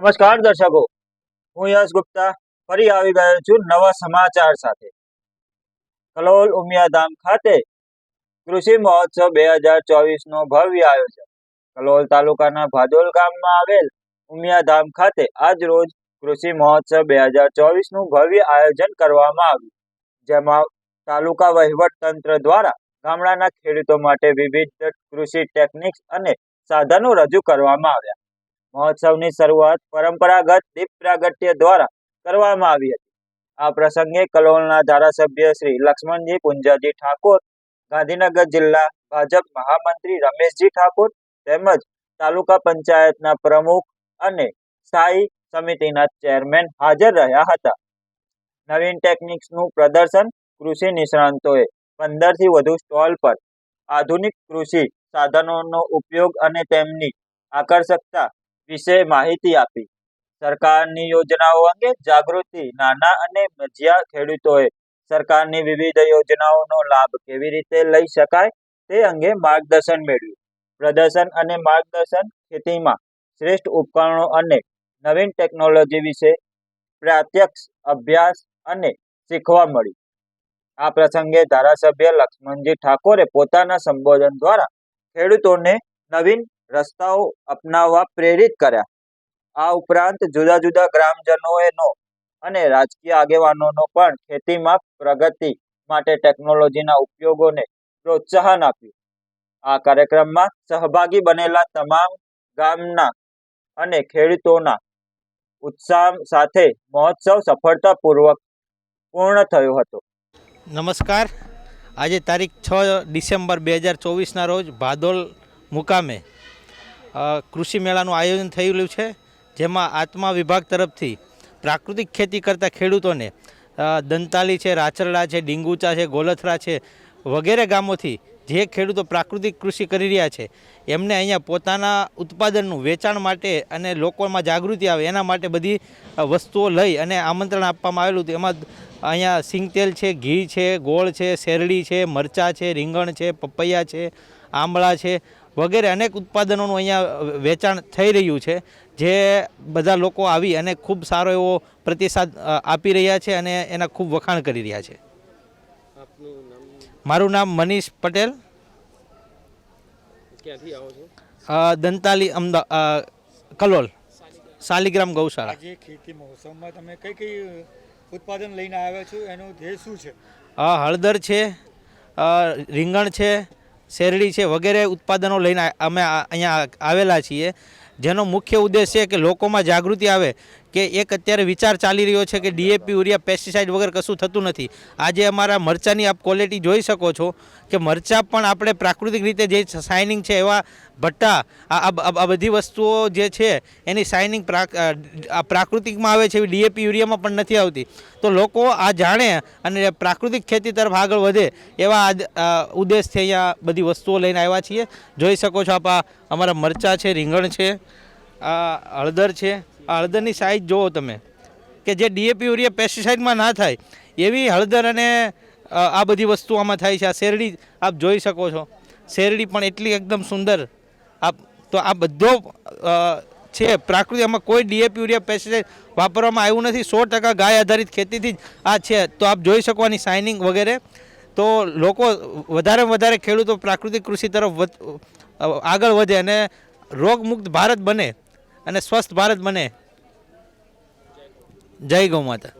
નમસ્કાર દર્શકો, હું યશ ગુપ્તા ફરી આવી ગયો છું નવા સમાચાર સાથે. કલોલ ઉમિયાધામ ખાતે કૃષિ મહોત્સવ બે હજાર ચોવીસ નો ભવ્ય આયોજન. કલોલ તાલુકાના ભાદોલ ગામમાં આવેલ ઉમિયાધામ ખાતે આજ રોજ કૃષિ મહોત્સવ બે હજાર ચોવીસનું ભવ્ય આયોજન કરવામાં આવ્યું. જેમાં તાલુકા વહીવટ તંત્ર દ્વારા ગામડાના ખેડૂતો માટે વિવિધ કૃષિ ટેકનિક્સ અને સાધનો રજૂ કરવામાં આવ્યા. મહોત્સવની શરૂઆત પરંપરાગત દીપ પ્રાગટ્ય દ્વારા કરવામાં આવી હતી. આ પ્રસંગે કલોલના ધારાસભ્ય શ્રી લક્ષ્મણજી પુંજાજી ઠાકોર, ગાંધીનગર જિલ્લા ભાજપ મહામંત્રી રમેશજી ઠાકોર તેમજ તાલુકા પંચાયતના પ્રમુખ અને સ્થાયી સમિતિના ચેરમેન હાજર રહ્યા હતા. નવીન ટેકનિક્સનું પ્રદર્શન કૃષિ નિષ્ણાંતોએ પંદરથી વધુ સ્ટોલ પર આધુનિક કૃષિ સાધનોનો ઉપયોગ અને તેમની આકર્ષકતા વિશે માહિતી આપી. સરકારની યોજનાઓ અંગે જાગૃતિ, નાના અને મજિયા ખેડૂતોએ સરકારની વિવિધ યોજનાઓનો લાભ કેવી રીતે લઈ શકાય તે અંગે માર્ગદર્શન મેળવ્યું. પ્રદર્શન અને માર્ગદર્શન ખેતીમાં શ્રેષ્ઠ ઉપકરણો અને નવીન ટેકનોલોજી વિશે પ્રત્યક્ષ અભ્યાસ અને શીખવા મળ્યું. આ પ્રસંગે ધારાસભ્ય લક્ષ્મણજી ઠાકોરે પોતાના સંબોધન દ્વારા ખેડૂતોને નવીન રસ્તાઓ અપનાવવા પ્રેરિત કર્યા. આ ઉપરાંત જુદા જુદા ગ્રામજનોએનો અને રાજકીય આગેવાનોનો પણ ખેતીમાં પ્રગતિ માટે ટેકનોલોજીના ઉપયોગોને પ્રોત્સાહન આપ્યું. આ કાર્યક્રમમાં સહભાગી બનેલા તમામ ગામના અને ખેડૂતોના ઉત્સાહ સાથે મહોત્સવ સફળતાપૂર્વક પૂર્ણ થયો હતો. નમસ્કાર. આજે તારીખ છ ડિસેમ્બર બે હજાર ચોવીસના રોજ ભાદોલ મુકામે કૃષિ મેળાનું આયોજન થયેલું છે, જેમાં આત્મા વિભાગ તરફથી પ્રાકૃતિક ખેતી કરતા ખેડૂતોને દંતાલી છે, રાચરડા છે, ડીંગુચા છે, ગોલથરા છે, વગેરે ગામોથી જે ખેડૂતો પ્રાકૃતિક કૃષિ કરી રહ્યા છે, એમને અહીંયા પોતાના ઉત્પાદનનું વેચાણ માટે અને લોકોમાં જાગૃતિ આવે એના માટે બધી વસ્તુઓ લઈ અને આમંત્રણ આપવામાં આવેલું હતું. એમાં અહીંયા સિંગતેલ છે, ઘી છે, ગોળ છે, શેરડી છે, મરચાં છે, રીંગણ છે, પપૈયા છે, આંબળા છે વગેરે અનેક ઉત્પાદનોનું અહીંયા વેચાણ થઈ રહ્યું છે જે બધા લોકો આવી અને ખૂબ સારો એવો પ્રતિસાદ આપી રહ્યા છે અને એના ખૂબ વખાણ કરી રહ્યા છે. મારું નામ મનીષ પટેલ. આવો છો? દંતાલી અમદાવાદ કલોલ શાલિગ્રામ ગૌશાળા. આજે ખેતી મહોત્સવમાં તમે કઈ કઈ ઉત્પાદન લઈને આવ્યા છો? એનો ધ્યેય શું છે? હળદર છે રીંગણ છે શેરડી છે વગેરે ઉત્પાદનો લઈને અમે અહીંયા આવેલા છીએ. જેનો મુખ્ય ઉદ્દેશ છે કે લોકોમાં જાગૃતિ આવે. કે એક અત્યારે વિચાર ચાલી રહ્યો છે કે ડીએપી યુરિયા પેસ્ટિસાઇડ વગર કશું થતું નથી. આજે અમારા મરચાની આપ ક્વોલિટી જોઈ શકો છો કે મરચાં પણ આપણે પ્રાકૃતિક રીતે જે શાઇનિંગ છે એવા ભટ્ટા, આ બધી વસ્તુઓ જે છે એની શાઇનિંગ પ્રાકૃતિકમાં આવે છે એવી ડીએપી યુરિયામાં પણ નથી આવતી. તો લોકો આ જાણે અને પ્રાકૃતિક ખેતી તરફ આગળ વધે એવા ઉદ્દેશથી અહીંયા બધી વસ્તુઓ લઈને આવ્યા છીએ. જોઈ શકો છો આપ અમારા મરચાં છે, રીંગણ છે, આ હળદર છે આ હળદરની સાઇઝ જુઓ તમે, કે જે ડીએપી યુરિયા પેસ્ટિસાઇડમાં ના થાય, એવી હળદર અને આ બધી વસ્તુ આમાં થાય છે. આ શેરડી આપ જોઈ શકો છો. શેરડી પણ એટલી એકદમ સુંદર આપ, તો આ બધો છે. પ્રાકૃતિક આમાં કોઈ ડીએપી યુરિયા પેસ્ટિસાઇડ વાપરવામાં આવ્યું નથી. સો ટકા ગાય આધારિત ખેતીથી જ આ છે. તો આપ જોઈ શકો આની શાઇનિંગ વગેરે. તો લોકો વધારે વધારે ખેડૂતો પ્રાકૃતિક કૃષિ તરફ આગળ વધે અને રોગમુક્ત ભારત બને અને સ્વસ્થ ભારત બને. જય ગૌ માતા.